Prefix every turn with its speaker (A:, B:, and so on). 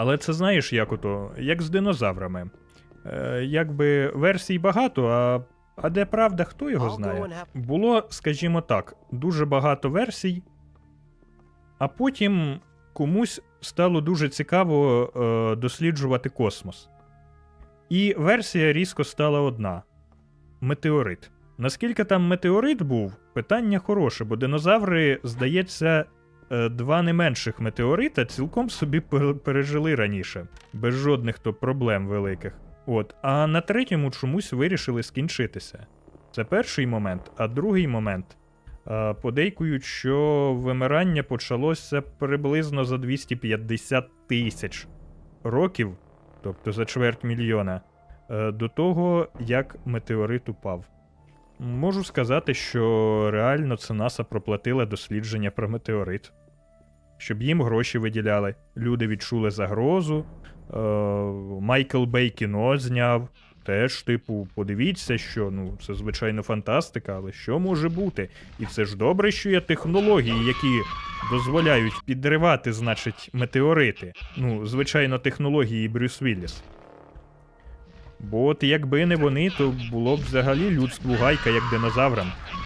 A: Але це знаєш, як ото, як з динозаврами. Е, якби версій багато, а, а де правда, хто його знає? Було, скажімо так, дуже багато версій, а потім комусь стало дуже цікаво е, досліджувати космос. І версія різко стала одна: метеорит. Наскільки там метеорит був, питання хороше, бо динозаври, здається, два не менших метеорита цілком собі пережили раніше, без жодних то проблем великих. От, а на третьому чомусь вирішили скінчитися. Це перший момент, а другий момент. е, Подейкують, що вимирання почалося приблизно за 250 тисяч років, тобто за чверть мільйона, е, до того, як метеорит упав. Можу сказати, що реально це НАСА проплатила дослідження про метеорит. Щоб їм гроші виділяли. Люди відчули загрозу. Е, Майкл Бей кіно зняв. Теж, типу, подивіться, що ну, це звичайно фантастика, але що може бути? І це ж добре, що є технології, які дозволяють підривати, значить, метеорити. Ну, звичайно, технології Брюс Вілліс. Бо от якби не вони, то було б взагалі людству гайка як динозаврам.